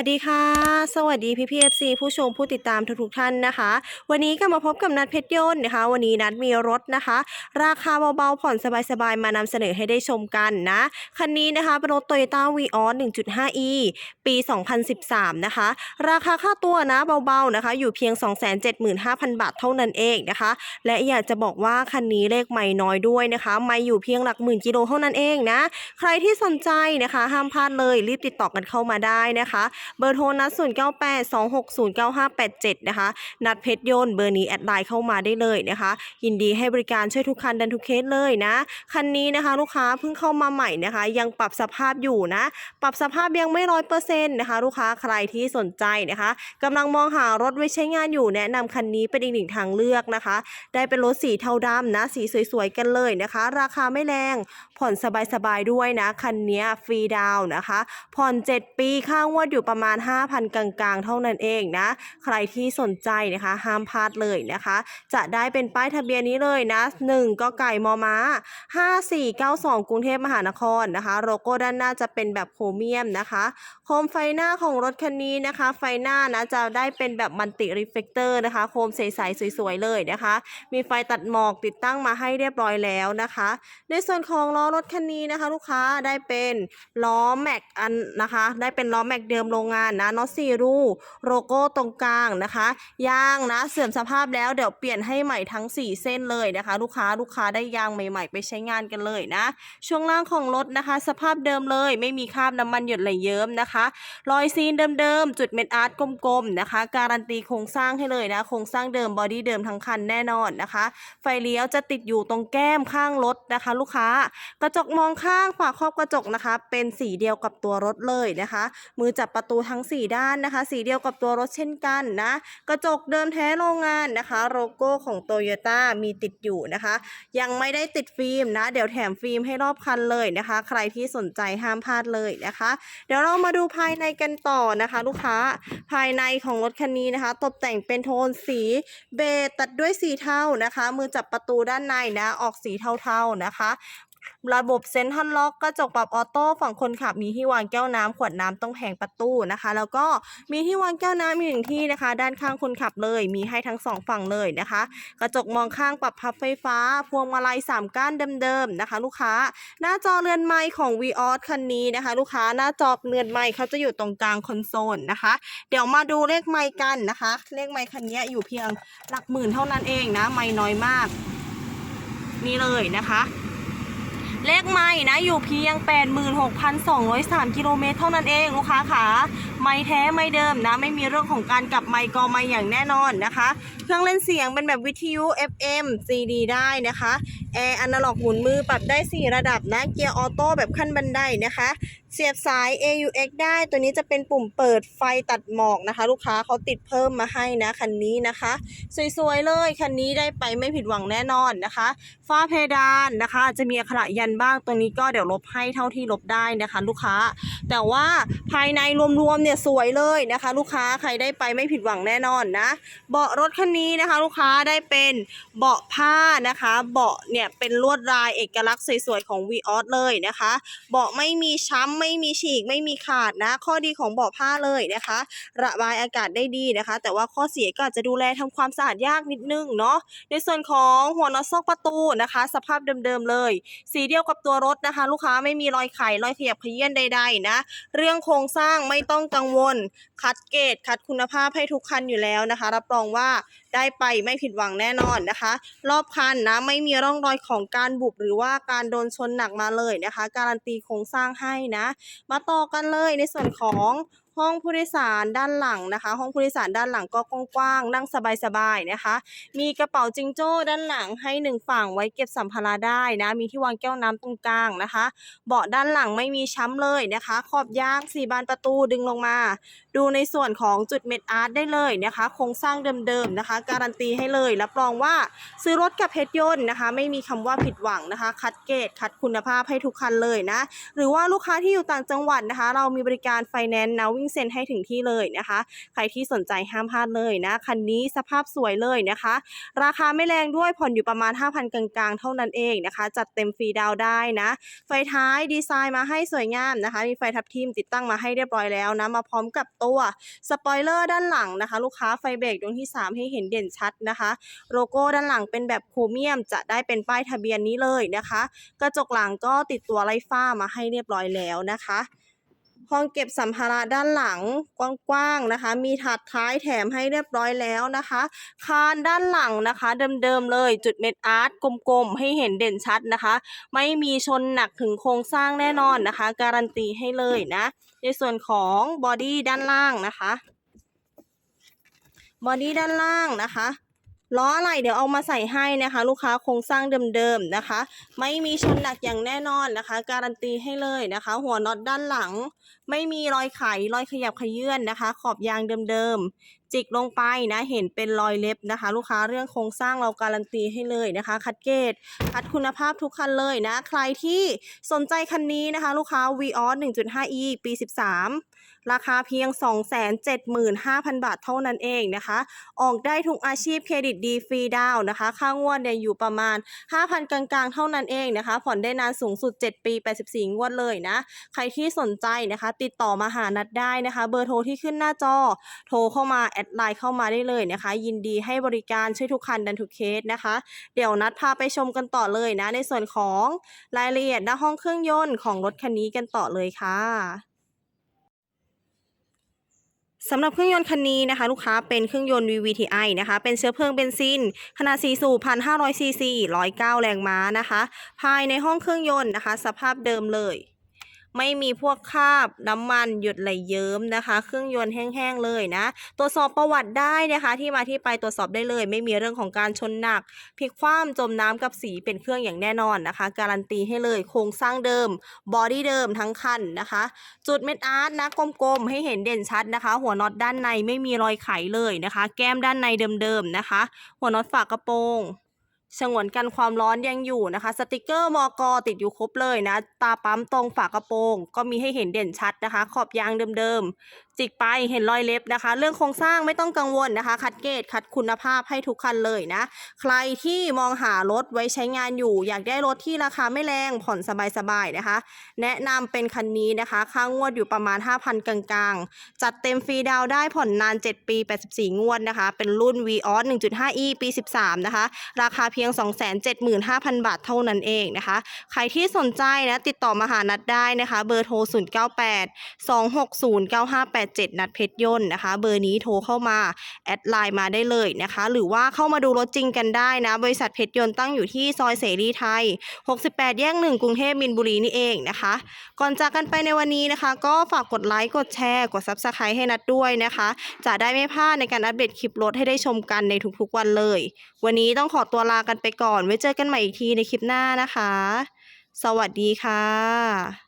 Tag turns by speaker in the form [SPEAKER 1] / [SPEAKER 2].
[SPEAKER 1] วัสดีค่ะ สวัสดีพี่พีเอฟซีผู้ชมผู้ติดตามทุกๆท่านนะคะ วันนี้ก็มาพบกับนัดเพชรยนต์นะคะ วันนี้นัดมีรถนะคะ ราคาเบาๆผ่อนสบายๆ มานำเสนอให้ได้ชมกันนะ คันนี้นะคะเป็นรถ Toyota v ีออส 1.5e ปี 2013 นะคะ ราคาค่าตัวนะเบาๆนะคะ อยู่เพียง 275,000 บาทเท่านั้นเองนะคะ และอยากจะบอกว่าคันนี้เลขไม่น้อยด้วยนะคะไม่อยู่เพียงหลักหมื่นกิโลเท่านั้นเองนะ ใครที่สนใจนะคะ ห้ามพลาดเลยรีบติดต่อกันเข้ามาได้นะคะเบอร์โทรนัด0 9 8 2 6 0 9 5 8 7 นะคะ นัดเพชรยนต์เบอร์นี้แอดไลน์เข้ามาได้เลยนะคะ ยินดีให้บริการช่วยทุกคันดันทุกเคสเลยนะ คันนี้นะคะลูกค้าเพิ่งเข้ามาใหม่นะคะ ยังปรับสภาพอยู่นะ ปรับสภาพยังไม่ร้อยเปอร์เซ็นต์นะคะ ลูกค้าใครที่สนใจนะคะกำลังมองหารถไว้ใช้งานอยู่แนะนำคันนี้เป็นอีกหนึ่งทางเลือกนะคะ ได้เป็นรถสีเทาดำนะ สีสวยๆกันเลยนะคะ ราคาไม่แรงผ่อนสบายๆด้วยนะ คันนี้ฟรีดาวนะคะ ผ่อน 7 ปีค่างวดอยู่ประมาณมาณ 5,000 กลางๆ เท่านั้นเองนะ ใครที่สนใจนะคะห้ามพลาดเลยนะคะ จะได้เป็นป้ายทะเบียนนี้เลยนะ1ก็ไก่มอม้า 5492 กรุงเทพมหานครนะคะ โลโก้ด้านหน้าจะเป็นแบบโครเมียมนะคะโคมไฟหน้าของรถคันนี้นะคะ ไฟหน้านะจะได้เป็นแบบมัลติรีเฟกเตอร์นะคะ โคมใสๆสวยๆเลยนะคะ มีไฟตัดหมอกติดตั้งมาให้เรียบร้อยแล้วนะคะ ในส่วนของล้อรถคันนี้นะคะ ลูกค้าได้เป็นล้อแม็กอันนะคะ ได้เป็นล้อแม็กเดิมโรงงานนะน็อตซีรูโลโก้ตรงกลางนะคะยางนะเสื่อมสภาพแล้วเดี๋ยวเปลี่ยนให้ใหม่ทั้ง 4 เส้นเลยนะคะ ลูกค้าลูกค้าได้ยางใหม่ ๆ ไปใช้งานกันเลยนะ ช่วงล่างของรถนะคะ สภาพเดิมเลย ไม่มีคราบน้ำมันหยดไหลเยิ้มนะคะ รอยซีนเดิมๆ จุดเม็ดอาร์ตกลมๆนะคะ การันตีโครงสร้างให้เลยนะโครงสร้างเดิมบอดี้เดิมทั้งคันแน่นอนนะคะ ไฟเลี้ยวจะติดอยู่ตรงแก้มข้างรถนะคะ ลูกค้ากระจกมองข้างฝาครอบกระจกนะคะ เป็นสีเดียวกับตัวรถเลยนะคะ มือจับประตูทั้ง 4 ด้านนะคะ สีเดียวกับตัวรถเช่นกันนะกระจกเดิมแท้โรงงานนะคะโลโก้ของโตโยต้ามีติดอยู่นะคะ ยังไม่ได้ติดฟิล์มนะ เดี๋ยวแถมฟิล์มให้รอบคันเลยนะคะ ใครที่สนใจห้ามพลาดเลยนะคะ เดี๋ยวเรามาดูภายในกันต่อนะคะ ลูกค้าภายในของรถคันนี้นะคะ ตกแต่งเป็นโทนสีเบจตัดด้วยสีเทานะคะ มือจับประตูด้านในนะ ออกสีเทาๆนะคะ ระบบเซ็นทรัลล็อกกระจกปรับออโต้ฝั่งคนขับมีที่วางแก้วน้ำขวดน้ำต้องแผงประตูนะคะ แล้วก็มีที่วางแก้วน้ำอีกหนึ่งที่นะคะ ด้านข้างคนขับเลย มีให้ทั้งสองฝั่งเลยนะคะ กระจกมองข้างปรับพับไฟฟ้า พวงมาลัย 3 ก้านเดิมๆนะคะ ลูกค้า หน้าจอเรือนไม้ของ v ีออสคันนี้นะคะ ลูกค้าหน้าจอเรือนไม้เขาจะอยู่ตรงกลางคอนโซลนะคะ เดี๋ยวมาดูเลขไม้กันนะคะ เลขไม้คันนี้อยู่เพียงหลักหมื่นเท่านั้นเองนะ ไม้น้อยมาก นี่เลยนะคะ เลขไม่นะ อยู่เพียง 86,203 กิโลเมตรเท่านั้นเองลูกค้าขาไม่แท้ไม่เดิมนะ ไม่มีเรื่องของการกลับไม่กอไม่อย่างแน่นอนนะคะ เครื่องเล่นเสียงเป็นแบบวิทยุ FM CD ได้นะคะแอร์อนาล็อกหมุนมือปรับได้ 4 ระดับนะ เกียร์ออโต้แบบขั้นบันไดนะคะ เสียบสาย AUX ได้ ตัวนี้จะเป็นปุ่มเปิดไฟตัดหมอกนะคะ ลูกค้าเขาติดเพิ่มมาให้นะคันนี้นะคะ สวยๆเลย คันนี้ได้ไปไม่ผิดหวังแน่นอนนะคะ ฝ้าเพดานนะคะ จะมีอักขระยันบ้างตรงนี้ก็เดี๋ยวลบให้เท่าที่ลบได้นะคะ ลูกค้า แต่ว่าภายในรวมๆเนี่ยสวยเลยนะคะ ลูกค้าใครได้ไปไม่ผิดหวังแน่นอนนะ เบาะรถคันนี้นะคะ ลูกค้าได้เป็นเบาะผ้านะคะ เบาะเนี่ยเป็นลวดลายเอกลักษณ์สวยๆของ v ีออสเลยนะคะเบาะไม่มีช้ำไม่มีฉีกไม่มีขาดนะ ข้อดีของเบาะผ้าเลยนะคะ ระบายอากาศได้ดีนะคะ แต่ว่าข้อเสียก็อาจจะดูแลทำความสะอาดยากนิดนึงเนาะในส่วนของหัวน็อตซอกประตูนะคะ สภาพเดิมๆเลย สีเดียวกับตัวรถนะคะ ลูกค้าไม่มีรอยไขรอยขยับขยื่นใดๆนะ เรื่องโครงสร้างไม่ต้องกังวลคัดเกรดคัดคุณภาพให้ทุกคันอยู่แล้วนะคะ รับรองว่าได้ไปไม่ผิดหวังแน่นอนนะคะ รอบคันนะไม่มีร่องรอยของการบุบหรือว่าการโดนชนหนักมาเลยนะคะ การันตีโครงสร้างให้นะ มาต่อกันเลยในส่วนของ ห้องผู้โดยสารด้านหลังนะคะ ห้องผู้โดยสารด้านหลังก็กว้างๆนั่งสบายๆนะคะ มีกระเป๋าจิงโจ้ด้านหลังให้หนึ่งฝั่งไว้เก็บสัมภาระได้นะมีที่วางแก้วน้ำตรงกลางนะคะ เบาะด้านหลังไม่มีช้ำเลยนะคะ ขอบยางสี่บานประตูดึงลงมา ดูในส่วนของจุดเม็ดอาร์ตได้เลยนะคะ โครงสร้างเดิมๆนะคะ การันตีให้เลยรับรองว่าซื้อรถกับเพชรยนต์นะคะ ไม่มีคำว่าผิดหวังนะคะ คัดเกรดคัดคุณภาพให้ทุกคันเลยนะ หรือว่าลูกค้าที่อยู่ต่างจังหวัดนะคะ เรามีบริการไฟแนนซ์นะวิ่งเซ็นให้ถึงที่เลยนะคะ ใครที่สนใจห้ามพลาดเลยนะ คันนี้สภาพสวยเลยนะคะ ราคาไม่แรงด้วยผ่อนอยู่ประมาณ 5,000 กลางๆ เท่านั้นเองนะคะ จัดเต็มฟรีดาวได้นะ ไฟท้ายดีไซน์มาให้สวยงามนะคะ มีไฟทับทิมติดตั้งมาให้เรียบร้อยแล้วนะ มาพร้อมกับตัวสปอยเลอร์ด้านหลังนะคะ ลูกค้าไฟเบรกดวงที่ 3 ให้เห็นเด่นชัดนะคะ โลโก้ด้านหลังเป็นแบบโครเมียม จะได้เป็นป้ายทะเบียนนี้เลยนะคะ กระจกหลังก็ติดตัวไล่ฟ้ามาให้เรียบร้อยแล้วนะคะ ห้องเก็บสัมภาระด้านหลังกว้างๆนะคะ มีถาดท้ายแถมให้เรียบร้อยแล้วนะคะ คานด้านหลังนะคะเดิมๆเลยจุดเม็ดอาร์ตกลมๆ ให้เห็นเด่นชัดนะคะ ไม่มีชนหนักถึงโครงสร้างแน่นอนนะคะ การันตีให้เลยนะ ในส่วนของบอดี้ด้านล่างนะคะบอดี้ด้านล่างนะคะ ล้ออะไรเดี๋ยวเอามาใส่ให้นะคะ ลูกค้าโครงสร้างเดิมๆนะคะ ไม่มีชนหนักอย่างแน่นอนนะคะ การันตีให้เลยนะคะ หัวน็อตด้านหลัง ไม่มีรอยไขรอยขยับขยื่นนะคะ ขอบยางเดิมๆจิกลงไปนะเห็นเป็นรอยเล็บนะคะ ลูกค้าเรื่องโครงสร้างเราการันตีให้เลยนะคะ คัดเกรดคัดคุณภาพทุกคันเลยนะ ใครที่สนใจคันนี้นะคะ ลูกค้า v ีออส 1.5e ปี 13 ราคาเพียง 275,000 บาทเท่านั้นเองนะคะ ออกได้ทุกอาชีพเครดิตดีฟรีดาวนะคะ ค่างวดเนี่ยอยู่ประมาณ 5,000 กลางๆ เท่านั้นเองนะคะ ผ่อนได้นานสูงสุด 7 ปี 84 งวดเลยนะ ใครที่สนใจนะคะ ติดต่อมาหานัดได้นะคะ เบอร์โทรที่ขึ้นหน้าจอ โทรเข้ามาแอดไลน์เข้ามาได้เลยนะคะ ยินดีให้บริการช่วยทุกคันดันทุกเคสนะคะ เดี๋ยวนัดพาไปชมกันต่อเลยนะ ในส่วนของรายละเอียดหน้าห้องเครื่องยนต์ของรถคันนี้กันต่อเลยค่ะ สำหรับเครื่องยนต์คันนี้นะคะ ลูกค้าเป็นเครื่องยนต์ VVTi นะคะ เป็นเชื้อเพลิงเบนซิน ขนาด4สูบ1,500ซีซี109 แรงม้านะคะ ภายในห้องเครื่องยนต์นะคะ สภาพเดิมเลย ไม่มีพวกคราบน้ำมันหยดไหลเยิ้มนะคะ เครื่องยนต์แห้งๆเลยนะ ตรวจสอบประวัติได้นะคะ ที่มาที่ไปตรวจสอบได้เลย ไม่มีเรื่องของการชนหนักพลิกคว่ำจมน้ำกับสีเป็นเครื่องอย่างแน่นอนนะคะ การันตีให้เลยโครงสร้างเดิมบอดี้เดิมทั้งคันนะคะ จุดเม็ดอาร์ตนะกลมๆ ให้เห็นเด่นชัดนะคะ หัวน็อตด้านในไม่มีรอยไขเลยนะคะ แก้มด้านในเดิมๆนะคะ หัวน็อตฝากระโปรง ฉงวนกันความร้อนยังอยู่นะคะ สติกเกอร์มอกอติดอยู่ครบเลยนะ ตาปั๊มตรงฝากระโปรง ก็มีให้เห็นเด่นชัดนะคะ ขอบยางเดิมๆ จิกไปเห็นรอยเล็บนะคะ เรื่องโครงสร้างไม่ต้องกังวลนะคะ คัดเกรดคัดคุณภาพให้ทุกคันเลยนะ ใครที่มองหารถไว้ใช้งานอยู่ อยากได้รถที่ราคาไม่แรงผ่อนสบายๆนะคะ แนะนำเป็นคันนี้นะคะ ค่างวดอยู่ประมาณ 5,000 กลางๆ จัดเต็มฟรีดาวได้ผ่อนนาน 7 ปี 84 งวดนะคะ เป็นรุ่น v ีออส 1.5e ปี 13 นะคะ ราคาพียง 275,000 บาทเท่านั้นเองนะคะ ใครที่สนใจนะติดต่อมาหานัดได้นะคะ เบอร์โทร 098 260 9587 นัดเพชรยนต์นะคะ เบอร์นี้โทรเข้ามา แอดไลน์มาได้เลยนะคะ หรือว่าเข้ามาดูรถจริงกันได้นะ บริษัทเพชรยนต์ตั้งอยู่ที่ซอยเสรีไทย 68 แยก 1 กรุงเทพมินบุรีนี่เองนะคะ ก่อนจากกันไปในวันนี้นะคะ ก็ฝากกดไลค์กดแชร์ กด Subscribe ให้นัดด้วยนะคะ จะได้ไม่พลาดในการอัปเดตคลิปรถให้ได้ชมกันในทุกๆวันเลย วันนี้ต้องขอตัวลากันไปก่อน ไว้เจอกันใหม่อีกทีในคลิปหน้านะคะ สวัสดีค่ะ